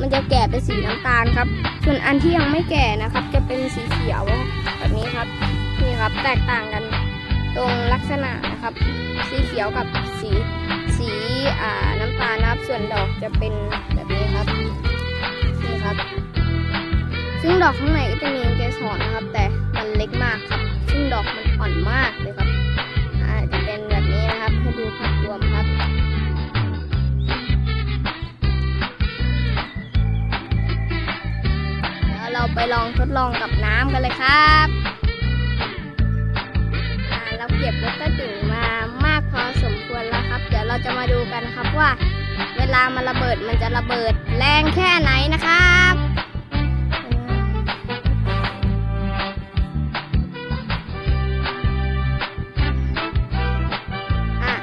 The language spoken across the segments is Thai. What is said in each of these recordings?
มันจะแก่เป็นสีน้ำตาลครับ ส่วนอันที่ยังไม่แก่นะครับ จะเป็นสีเขียวแบบนี้ครับนี่ครับแตกต่างกันตรงลักษณะนะครับ สีเขียวกับสีสีอ่าน้ำตาลนะครับส่วนดอกจะเป็นแบบนี้ครับนี่ครับ ซึ่งดอกข้างในก็จะมีเกสรนะครับ แต่มันเล็กมากครับ ซึ่งดอกมันอ่อนมากเลยครับ ไปลองทดลองกับน้ำกันเลยครับเราเก็บลอตเตอร์ตึงมามากพอสมควรแล้วครับ เดี๋ยวเราจะมาดูกันครับว่า เวลามันระเบิดมันจะระเบิดแรงแค่ไหนนะครับอะ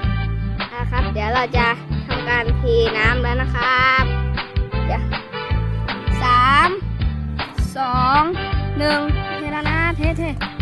นะครับเดี๋ยวเราจะทำการเทน้ำแล้วนะครับ สา